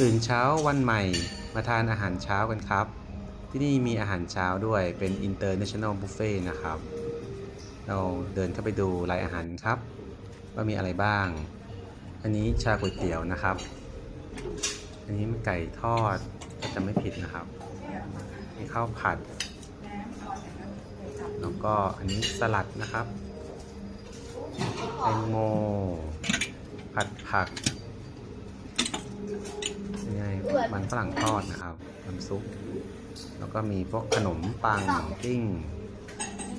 ตื่นเช้าวันใหม่มาทานอาหารเช้ากันครับ ที่นี่มีอาหารเช้าด้วยเป็น International Buffet นะครับ เราเดินเข้าไปดูรายอาหารครับ ว่ามีอะไรบ้าง อันนี้ชาก๋วยเตี๋ยวนะครับ อันนี้ไก่ทอดจำไม่ผิดนะครับ มีข้าวผัด แล้วก็อันนี้สลัดนะครับแตงโมผัดผัก มันฝรั่งทอดนะครับน้ำซุป แล้วก็มีพวกขนมปังขนมปิ้ง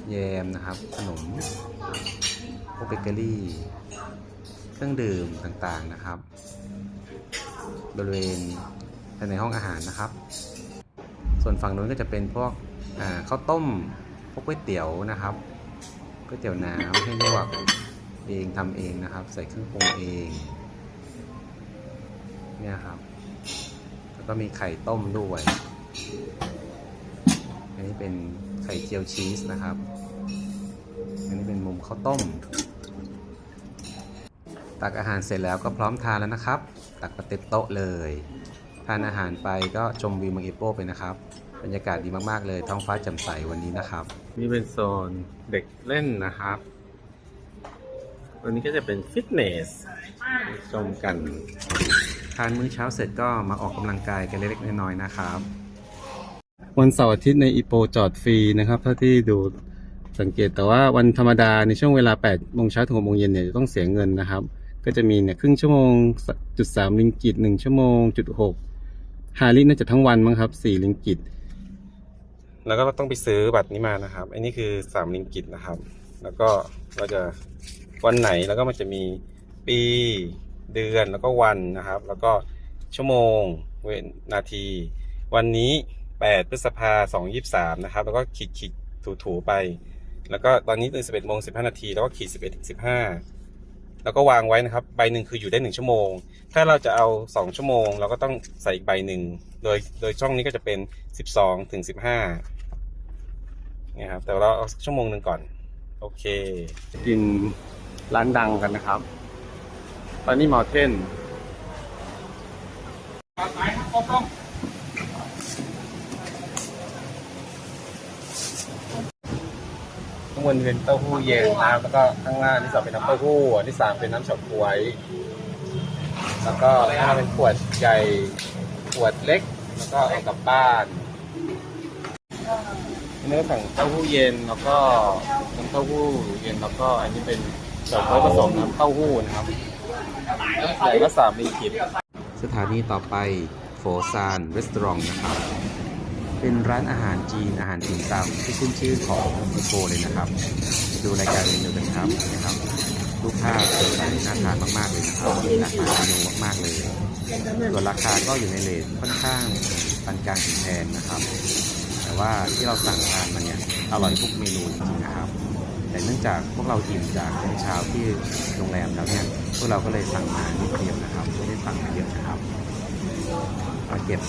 แยมนะครับ ขนมพวกเบเกอรี่ เครื่องดื่มต่างๆนะครับ บริเวณภายในห้องอาหารนะครับ ส่วนฝั่งนู้นก็จะเป็นพวกอ่าข้าวต้ม พวกก๋วยเตี๋ยวนะครับก๋วยเตี๋ยวน้ำให้ลวกเองทำเองนะครับ ใส่เครื่องปรุงเองเนี่ยครับ แล้วก็มีไข่ต้มด้วย อันนี้เป็นไข่เจียวชีสนะครับ อันนี้เป็นมุมข้าวต้ม ตักอาหารเสร็จแล้วก็พร้อมทานแล้วนะครับ ตักมาเต็มโต๊ะเลย ทานอาหารไปก็ชมวิวเมืองเอโปไปนะครับ บรรยากาศดีมากๆเลย ท้องฟ้าแจ่มใสวันนี้นะครับ นี่เป็นโซนเด็กเล่นนะครับวันนี้ก็จะเป็นฟิตเนสชมกัน ทานมื้อเช้าเสร็จก็มาออกกำลังกายกันเล็กๆน้อยๆนะครับ วันเสาร์อาทิตย์ในอีโปจอดฟรีนะครับเท่าที่ดูสังเกตแต่ว่าวันธรรมดาในช่วงเวลา8โมงเช้าถึง6โมงเย็นเนี่ยจะต้องเสียเงินนะครับ ก็จะมีเนี่ยครึ่งชั่วโมงจุดสามลิงกิตหนึ่งชั่วโมงจุดหกฮาริน่าจะทั้งวันมั้งครับสี่ลิงกิตแล้วก็ต้องไปซื้อบัตรนี้มานะครับอันนี้คือสามลิงกิตนะครับ แล้วก็เราจะวันไหนแล้วก็มันจะมีปี เดือนแล้วก็วันนะครับ แล้วก็ชั่วโมงเวนนาที วันนี้ 8 พฤษภาสองยี่สามนะครับ แล้วก็ขีดขีดถูถูไป แล้วก็ตอนนี้ตื่น11โมง15นาที แล้วก็ขีด11ถึง15แล้วก็วางไว้นะครับ ใบหนึ่งคืออยู่ได้1ชั่วโมง ถ้าเราจะเอา2ชั่วโมง เราก็ต้องใส่อีกใบหนึ่ง โดยโดยช่องนี้ก็จะเป็น12ถึง15เนี่ยครับ แต่เราเอาชั่วโมงหนึ่งก่อน โอเค กินร้านดังกันนะครับ ตอนนี้มอเทนข้างบนเป็นเต้าหู้เย็นนะครับ แล้วก็ข้างล่างที่สองเป็นน้ำเต้าหู้อันที่สามเป็นน้ำเฉาก๊วย แล้วก็ข้างล่างเป็นขวดใหญ่ขวดเล็ก แล้วก็เอากลับบ้านอันนี้ก็สั่งเต้าหู้เย็นแล้วก็น้ำเต้าหู้เย็นแล้วก็อันนี้เป็นเฉาก๊วยผสมน้ำเต้าหู้นะครับ ใหญ่ก็สามมีกิบสถานีต่อไปโฟซานรีสตอรองนะครับ เป็นร้านอาหารจีนอาหารถิ่นตำที่ขึ้นชื่อของอิโปเลยนะครับ ดูรายการเมนูกันครับนะครับรูปภาพสดใสน่าทานมากๆเลยนะครับมีหลากหลายเมนูมากๆเลยส่วนราคาก็อยู่ในเลทค่อนข้างปานกลางถึงแพงนะครับ แต่ว่าที่เราสั่งทานมาเนี่ยอร่อยทุกเมนูจริงๆนะครับ แต่เนื่องจากพวกเราอิ่มจากมื้อเช้าที่โรงแรมแล้วเนี่ยพวกเราก็เลยสั่งมานิดเดียวนะครับไม่ได้สั่งมาเยอะนะครับมาเก็บ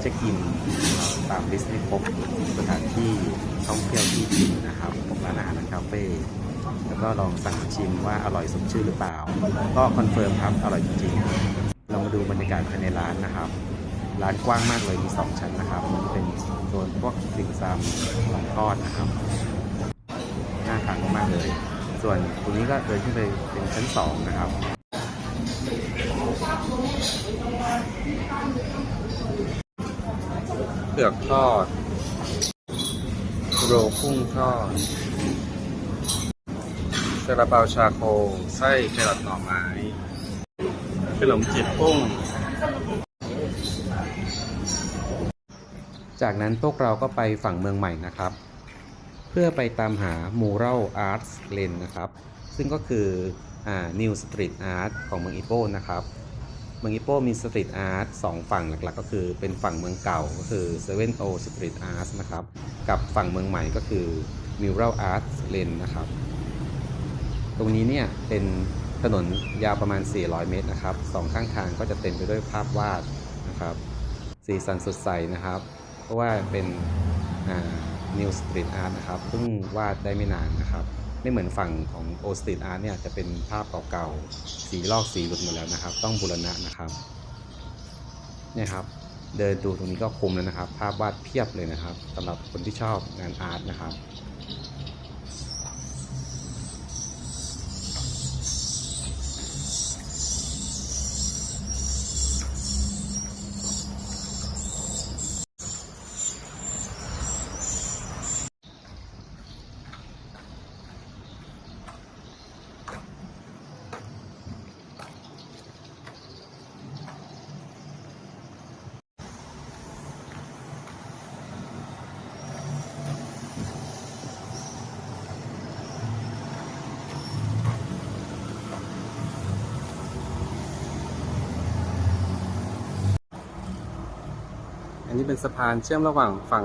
เช็คอินตามลิสต์ให้ครบสถานที่ท่องเที่ยวที่กินนะครับพวกร้านอาหารคาเฟ่แล้วก็ลองสั่งชิมว่าอร่อยสมชื่อหรือเปล่า ก็คอนเฟิร์มครับอร่อยจริงๆ เรามาดูบรรยากาศภายในร้านนะครับ ร้านกว้างมากเลยมีสองชั้นนะครับ เป็นโซนพวกสิ่งซำของทอดนะครับ เลย ส่วนตรงนี้ก็เดินขึ้นไปเป็นชั้นสองนะครับเผือกทอดโรลกุ้งทอดซาลาเปาชาโคไส้แครอทหน่อไม้ขนมจีบกุ้งจากนั้นพวกเราก็ไปฝั่งเมืองใหม่นะครับ พื่อไปตามหา Mural Arts Lane นะครับ ซึ่งก็คืออ่า New Street Art ของเมืองอิโปนะครับ เมืองอิโปมีสตรีทอาร์ตสองฝั่งหลักๆ ก็คือเป็นฝั่งเมืองเก่าก็คือ Seven O Street Art นะครับ กับฝั่งเมืองใหม่ก็คือ Mural Art Lane นะครับ ตรงนี้เนี่ยเป็นถนนยาวประมาณ 400 เมตรนะครับ สองข้างทางก็จะเต็มไปด้วยภาพวาดนะครับ สีสันสดใสนะครับ เพราะว่าเป็นอ่า New Street Art นะครับเพิ่งวาดได้ไม่นานนะครับ ไม่เหมือนฝั่งของ Old Street Art เนี่ยจะเป็นภาพเก่าๆ สีลอกสีหลุดหมดแล้วนะครับ ต้องบูรณะนะครับเนี่ยครับเดินดูตรงนี้ก็คุ้มแล้วนะครับ ภาพวาดเพียบเลยนะครับสำหรับคนที่ชอบงานอาร์ตนะครับ นนี้เป็นสะพานเชื่อมระหว่างฝั่ง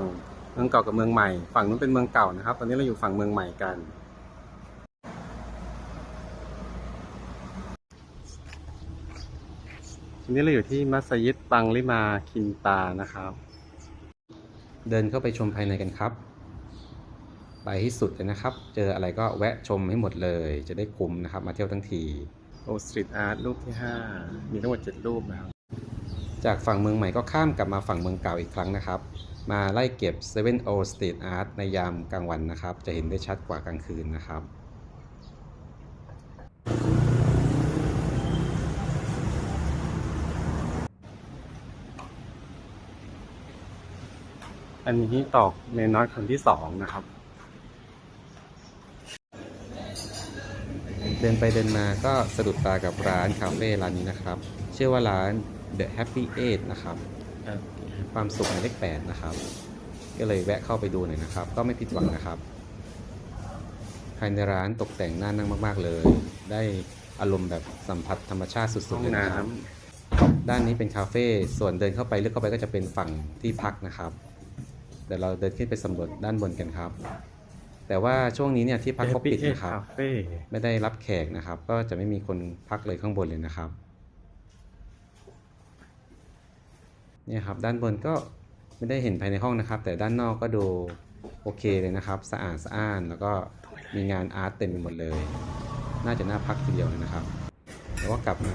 เมืองเก่ากับเมืองใหม่ ฝั่งนู้นเป็นเมืองเก่านะครับ ตอนนี้เราอยู่ฝั่งเมืองใหม่กัน ทีนี้เราอยู่ที่มัสยิดปังลิมาคินตานะครับ เดินเข้าไปชมภายในกันครับ ไปให้สุดเลยนะครับ เจออะไรก็แวะชมให้หมดเลย จะได้คุ้มนะครับ มาเที่ยวทั้งที โอสตรีทอาร์ตรูปที่ 5 มีทั้งหมด 7 รูปนะครับ จากฝั่งเมืองใหม่ก็ข้ามกลับมาฝั่งเมืองเก่าอีกครั้งนะครับ มาไล่เก็บ7 o Street Art ในยามกลางวันนะครับ จะเห็นได้ชัดกว่ากลางคืนนะครับอันนี้ตอกเมนน็อตคนที่สองนะครับ เดินไปเดินมาก็สะดุดตากับร้านคาเฟ่ร้านนี้นะครับ ชื่อว่าร้าน The Happy Eight นะครับ ความสุขในเลขแปดนะครับ ก็เลยแวะเข้าไปดูหน่อยนะครับ ก็ไม่ผิดหวังนะครับ ภายในร้านตกแต่งน่านั่งมาก ๆ เลย ได้อารมณ์แบบสัมผัสธรรมชาติสุด ๆ เลยนะครับ ด้านนี้เป็นคาเฟ่ ส่วนเดินเข้าไปลึกเข้าไปก็จะเป็นฝั่งที่พักนะครับเดี๋ยวเราเดินขึ้นไปสำรวจด้านบนกันครับ แต่ว่าช่วงนี้เนี่ยที่พักเขาปิดนะครับ ไม่ได้รับแขกนะครับ ก็จะไม่มีคนพักเลยข้างบนเลยนะครับ เนี่ยครับด้านบนก็ไม่ได้เห็นภายในห้องนะครับ แต่ด้านนอกก็ดูโอเคเลยนะครับ สะอาดสะอ้านแล้วก็มีงานอาร์ตเต็มไปหมดเลย น่าจะน่าพักทีเดียวเลยนะครับแล้วก็กลับมา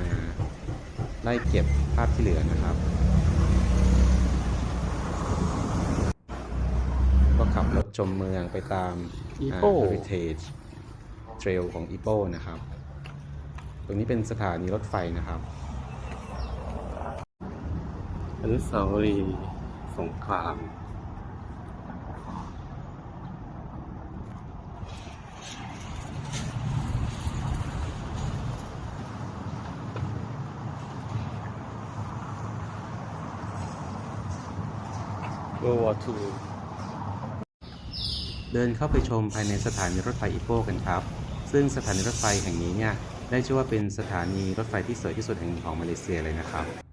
ไล่เก็บภาพที่เหลือนะครับ ก็ขับรถชมเมืองไปตาม Ipoh Heritage Trail ของอีโปนะครับ ตรงนี้เป็นสถานีรถไฟนะครับอ นุสาวรีย์สงคราม World War II เดินเข้าไปชมภายในสถานีรถไฟอีโปกันครับ ซึ่งสถานีรถไฟแห่งนี้เนี่ยได้ชื่อว่าเป็นสถานีรถไฟที่สวยที่สุดแห่งหนึ่งของมาเลเซียเลยนะครับ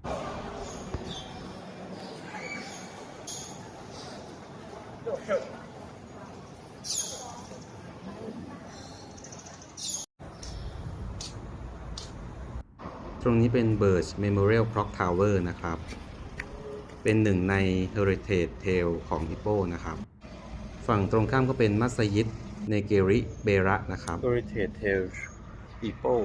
รงนี้เป็น Birch Memorial Clock Tower นะครับ เป็นหนึ่งใน Heritage Tale ของฮิปโปนะครับ ฝั่งตรงข้ามก็เป็นมัสยิดเนเกริเบระนะครับ Heritage Tales People